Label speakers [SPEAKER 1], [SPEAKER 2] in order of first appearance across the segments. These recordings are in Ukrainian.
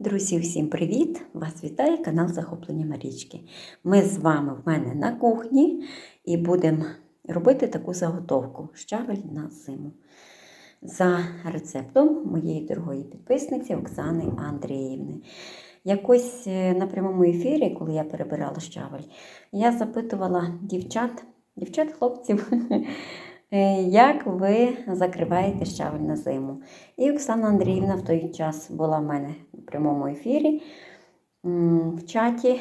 [SPEAKER 1] Друзі, всім привіт! Вас вітає канал Захоплення Марічки. Ми з вами в мене на кухні і будемо робити таку заготовку щавель на зиму. За рецептом моєї дорогої підписниці Оксани Андріївни. Якось е, на прямому ефірі, коли я перебирала щавель, я запитувала дівчат, дівчат, хлопців, е, як ви закриваєте щавель на зиму. І Оксана Андріївна в той час була в мене в прямому ефірі в чаті,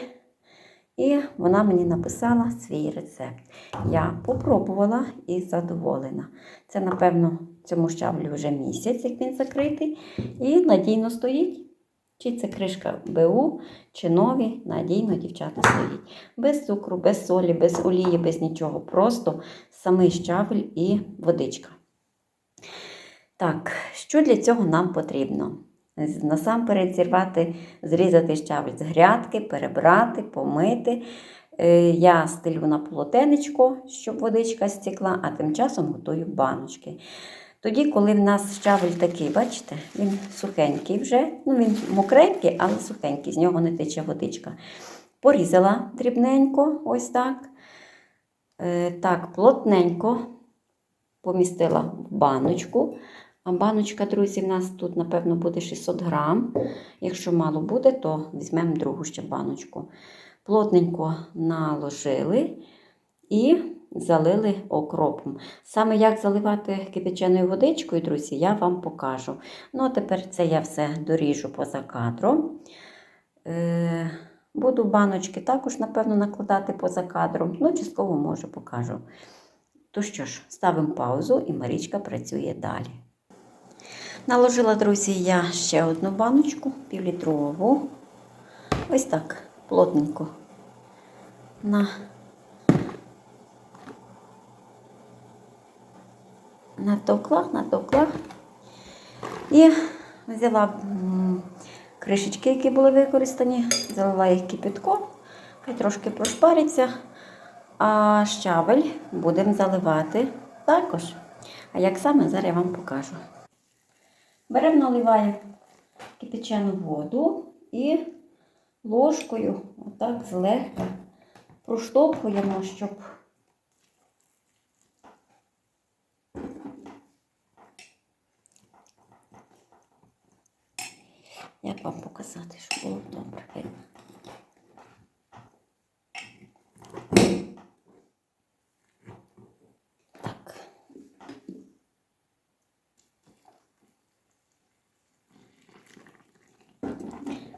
[SPEAKER 1] і вона мені написала свій рецепт. Я попробувала і задоволена. Це, напевно, цьому щавлю вже місяць, як він закритий, і надійно стоїть. Чи це кришка БУ, чи нові, надійно дівчата стоїть. Без цукру, без солі, без олії, без нічого. Просто самий щавель і водичка. Так, що для цього нам потрібно? Насамперед зірвати, зрізати щавель з грядки, перебрати, помити. Е, Я стелю на полотенечко, щоб водичка стекла, а тим часом готую баночки. Тоді, коли в нас щавель такий, бачите, він сухенький вже, ну він мокренький, але сухенький, з нього не тече водичка. Порізала дрібненько, ось так. Е, Так, плотненько помістила в баночку. А баночка, друзі, в нас тут, напевно, буде 600 грам. Якщо мало буде, то візьмемо другу ще баночку. Плотненько наложили і залили окропом. Саме як заливати кипяченою водичкою, друзі, я вам покажу. Ну, а тепер це я все доріжу поза кадром. Е, буду баночки також, напевно, накладати поза кадром. Ну, частково може покажу. То що ж, ставимо паузу і Марічка працює далі. Наложила, друзі, я ще одну баночку, півлітрову. Ось так, плотненько. На натовкла, натовкла. І взяла кришечки, які були використані, залила їх кипятком, хай трошки прошпариться. А щавель будемо заливати також. А як саме, зараз я вам покажу. Беремо, наливаємо кипячену воду і ложкою отак злегка проштовхуємо, щоб як вам показати, щоб було добре видно. Так.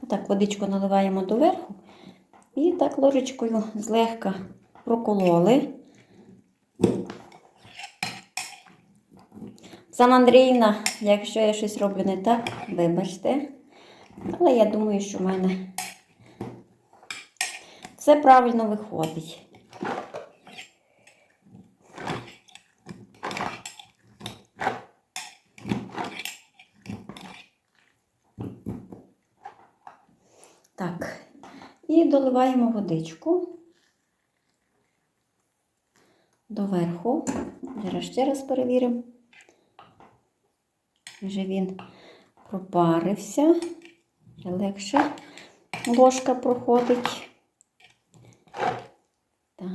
[SPEAKER 1] Так, водичку наливаємо доверху і так ложечкою злегка прокололи. Оксана Андріївна, якщо я щось роблю не так, вибачте. Але я думаю, що в мене все правильно виходить. Так, і доливаємо водичку доверху. Зараз ще раз перевіримо. Вже він пропарився, легше ложка проходить. Так.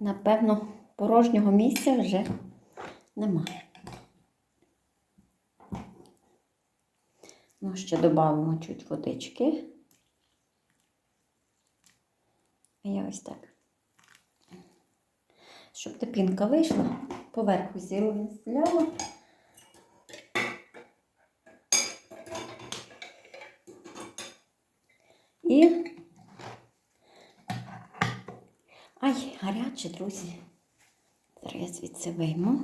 [SPEAKER 1] Напевно, порожнього місця вже немає. Ну, ще додамо чуть водички. А я ось так. Щоб тепінка вийшла, поверху зіру відстіляла. І. Ай, гаряче, друзі. Зараз я звідси вийму.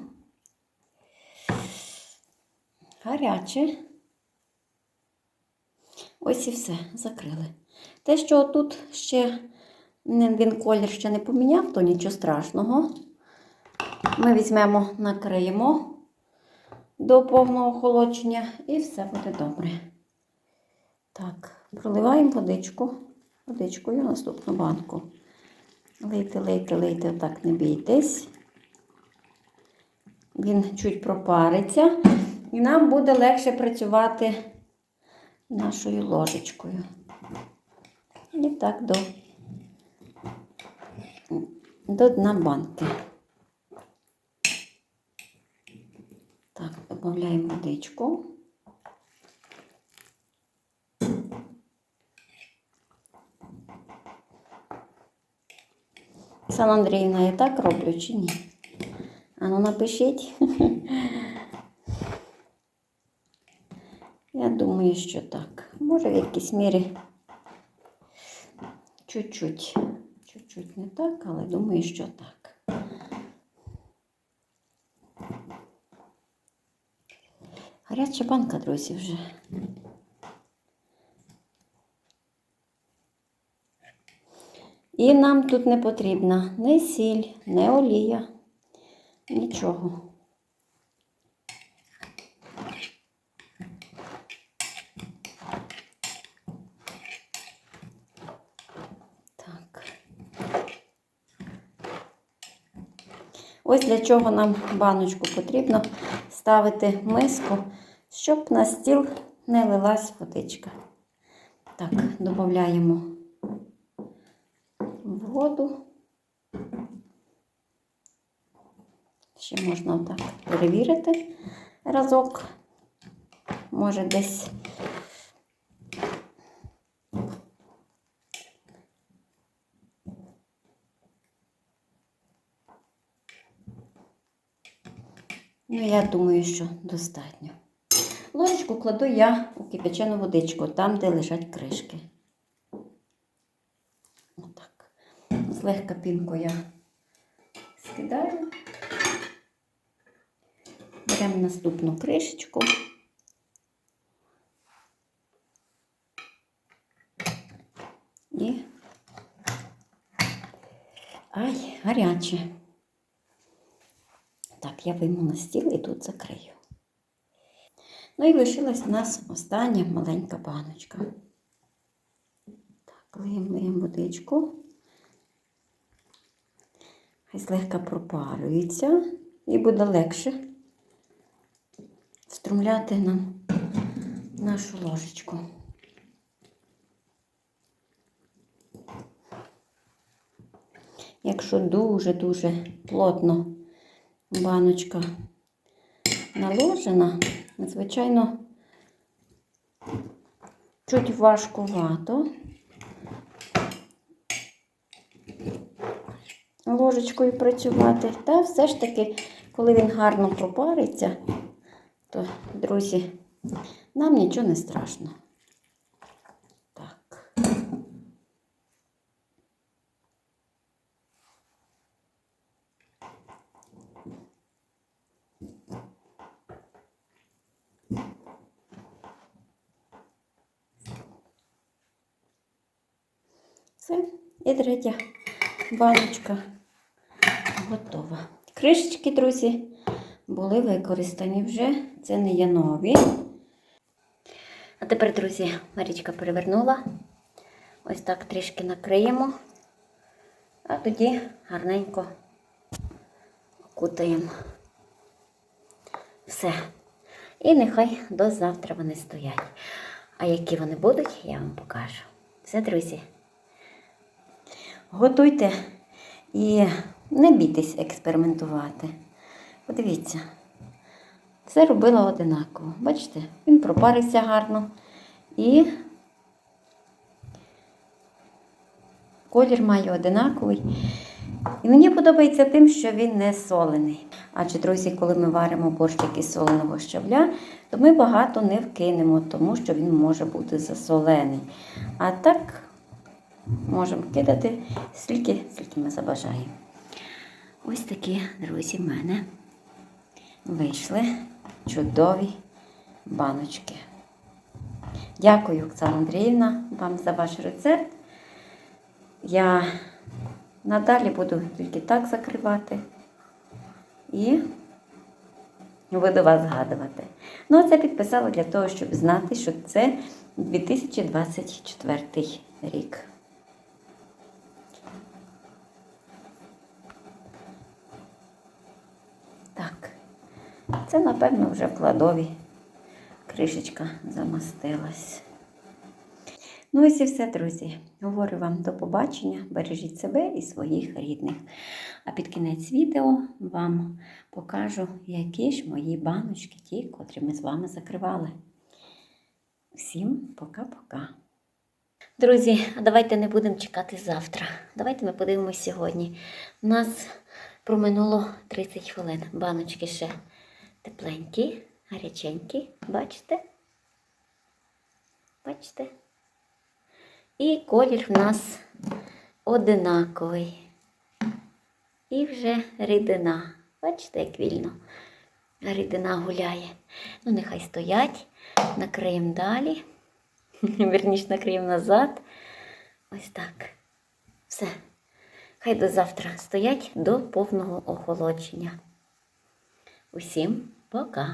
[SPEAKER 1] Гаряче. Ось і все, закрили. Те, що тут ще він колір ще не поміняв, то нічого страшного. Ми візьмемо, накриємо до повного охолодження і все буде добре. Так, проливаємо водичку, водичкою в наступну банку. Лийте, лийте, лийте, отак не бійтесь. він чуть пропариться, і нам буде легше працювати нашою ложечкою. І так до, до дна банки. додаємо водичку. Оксана Андріївна, я так роблю чи ні? Ану напишіть. Я думаю, що так. Може, в якійсь мірі чуть-чуть. Чуть-чуть не так, але думаю, що так. Гаряча банка, друзі, вже. І нам тут не потрібна ні сіль, ні олія, нічого. Так. Ось для чого нам баночку потрібно ставити миску, щоб на стіл не лилась водичка. Так, додаємо воду. Ще можна отак перевірити разок. Може десь я думаю, що достатньо. Ложечку кладу я у кипячену водичку, там, де лежать кришки. Отак. Злегка пінку я скидаю. Беремо наступну кришечку. І. Ай, гаряче. Я вийму на стіл і тут закрию. Ну і лишилась у нас остання маленька баночка. Так, лиємо водичку. Хай злегка пропарюється і буде легше струмляти нам нашу ложечку. Якщо дуже-дуже плотно баночка наложена, звичайно, чуть важкувато. Ложечкою працювати. Та все ж таки, коли він гарно пропариться, то, друзі, нам нічого не страшно. Все. І третя баночка готова. Кришечки, друзі, були використані вже. Це не є нові. А тепер, друзі, Марічка перевернула. Ось так трішки накриємо, а тоді гарненько окутаємо. Все. І нехай до завтра вони стоять. А які вони будуть, я вам покажу. Все, друзі. Готуйте і не бійтесь експериментувати. Подивіться, все робила одинаково. Бачите, він пропарився гарно і колір має одинаковий. І мені подобається тим, що він не солений. Адже, друзі, коли ми варимо борщик із соленого щавля, то ми багато не вкинемо, тому що він може бути засолений. А так можемо кидати стільки, скільки ми забажаємо. Ось такі, друзі, в мене вийшли чудові баночки. Дякую, Оксана Андріївна, вам за ваш рецепт. Я надалі буду тільки так закривати і буду вас згадувати. Ну, а це підписала для того, щоб знати, що це 2024 рік. Так, Це, напевно, вже в кладові. Кришечка замастилась. Ну ось і все, друзі. Говорю вам до побачення. Бережіть себе і своїх рідних. А під кінець відео вам покажу, які ж мої баночки, ті, котрі ми з вами закривали. Всім пока-пока. Друзі, а давайте не будемо чекати завтра. Давайте ми подивимось сьогодні. У нас проминуло 30 хвилин. Баночки ще тепленькі, гаряченькі. Бачите? Бачите? І колір в нас одинаковий. І вже рідина. Бачите, як вільно рідина гуляє. Ну, нехай стоять, накриємо далі. Верніше накриємо назад. Ось так. Все. Хай до завтра стоять до повного охолодження. Усім Boca.